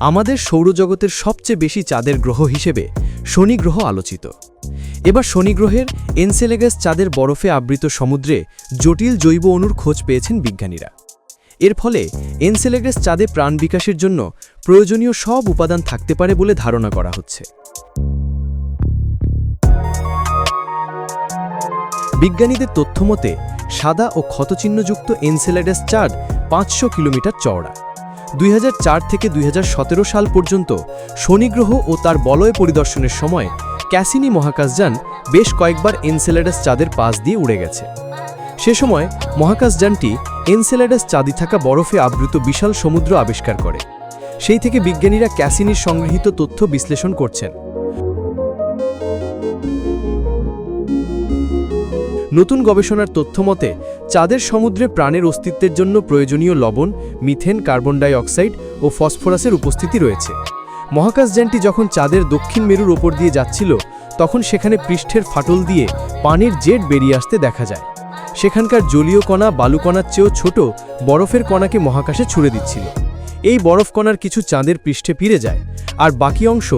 আমাদের সৌরজগতের সবচেয়ে বেশি চাঁদের গ্রহ হিসেবে শনি গ্রহ আলোচিত। এবার শনি গ্রহের এনসেলেগাস চাঁদের বরফে আবৃত সমুদ্রে জটিল জৈব অণুর খোঁজ পেয়েছেন বিজ্ঞানীরা। এর ফলে এনসেলেগাস চাঁদে প্রাণ বিকাশের জন্য প্রয়োজনীয় সব উপাদান থাকতে পারে বলে ধারণা করা হচ্ছে। বিজ্ঞানীদের তথ্যমতে সাদা ও ক্ষতচিহ্নযুক্ত এনসেলেডাস চাঁদ পাঁচশো কিলোমিটার চওড়া। দুই হাজার চার থেকে দুই হাজার সতেরো সাল পর্যন্ত শনিগ্রহ ও তার বলয় পরিদর্শনের সময় ক্যাসিনি মহাকাশযান বেশ কয়েকবার এনসেলেডাস চাঁদের পাশ দিয়ে উড়ে গেছে। সে সময় মহাকাশযানটি এনসেলেডাস চাঁদি থাকা বরফে আবৃত বিশাল সমুদ্র আবিষ্কার করে। সেই থেকে বিজ্ঞানীরা ক্যাসিনির সংগৃহীত তথ্য বিশ্লেষণ করছেন। নতুন গবেষণার তথ্যমতে চাঁদের সমুদ্রে প্রাণের অস্তিত্বের জন্য প্রয়োজনীয় লবণ, মিথেন, কার্বন ডাই অক্সাইড ও ফসফরাসের উপস্থিতি রয়েছে। মহাকাশযানটি যখন চাঁদের দক্ষিণ মেরুর ওপর দিয়ে যাচ্ছিল, তখন সেখানে পৃষ্ঠের ফাটল দিয়ে পানির জেট বেরিয়ে আসতে দেখা যায়। সেখানকার জলীয় কণা বালুকণার চেয়েও ছোট, বরফের কণাকে মহাকাশে ছুড়ে দিচ্ছিল। এই বরফ কণার কিছু চাঁদের পৃষ্ঠে ফিরে যায়, আর বাকি অংশ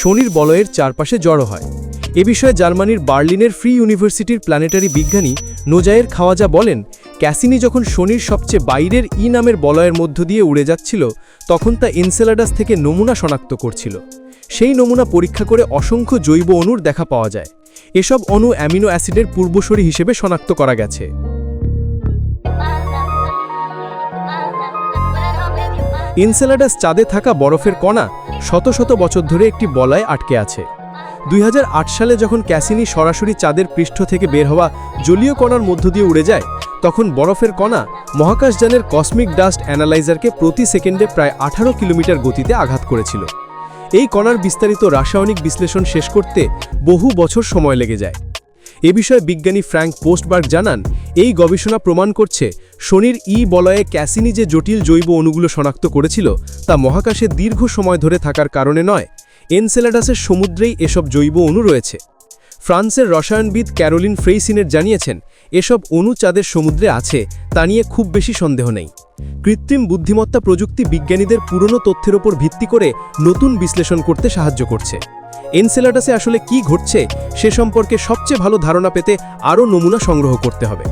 শনির বলয়ের চারপাশে জড়ো হয়। এ বিষয়ে জার্মানির বার্লিনের ফ্রি ইউনিভার্সিটির প্ল্যানেটারি বিজ্ঞানী নোজায়ের খাওয়াজা বলেন, ক্যাসিনি যখন শনির সবচেয়ে বাইরের ই নামের বলয়ের মধ্য দিয়ে উড়ে যাচ্ছিল, তখন তা এনসেলাডাস থেকে নমুনা শনাক্ত করছিল। সেই নমুনা পরীক্ষা করে অসংখ্য জৈব অণুর দেখা পাওয়া যায়। এসব অণু অ্যামিনো অ্যাসিডের পূর্বসরী হিসেবে শনাক্ত করা গেছে। ইনসেলাডাস চাঁদে থাকা বরফের কণা শত শত বছর ধরে একটি বলয় আটকে আছে। দুই হাজার আট সালে যখন ক্যাসিনি সরাসরি চাঁদের পৃষ্ঠ থেকে বের হওয়া জলীয় কণার মধ্য দিয়ে উড়ে যায়, তখন বরফের কণা মহাকাশযানের কসমিক ডাস্ট অ্যানালাইজারকে প্রতি সেকেন্ডে প্রায় আঠারো কিলোমিটার গতিতে আঘাত করেছিল। এই কণার বিস্তারিত রাসায়নিক বিশ্লেষণ শেষ করতে বহু বছর সময় লেগে যায়। এ বিষয়ে বিজ্ঞানী ফ্র্যাঙ্ক পোস্টবার্গ জানান, এই গবেষণা প্রমাণ করছে, শনির ই বলয়ে ক্যাসিনি যে জটিল জৈব অণুগুলো শনাক্ত করেছিল, তা মহাকাশে দীর্ঘ সময় ধরে থাকার কারণে নয় এনসেলাডাসের সমুদ্রেই এসব জৈব অণু রয়েছে। ফ্রান্সের রসায়নবিদ ক্যারোলিন ফ্রেইসিনের জানিয়েছেন, এসব অণু চাঁদের সমুদ্রে আছে, তা নিয়ে খুব বেশি সন্দেহ নেই। কৃত্রিম বুদ্ধিমত্তা প্রযুক্তি বিজ্ঞানীদের পুরনো তথ্যের ওপর ভিত্তি করে নতুন বিশ্লেষণ করতে সাহায্য করছে। এনসেলাডাসে আসলে কি ঘটছে, সে সম্পর্কে সবচেয়ে ভালো ধারণা পেতে আরও নমুনা সংগ্রহ করতে হবে।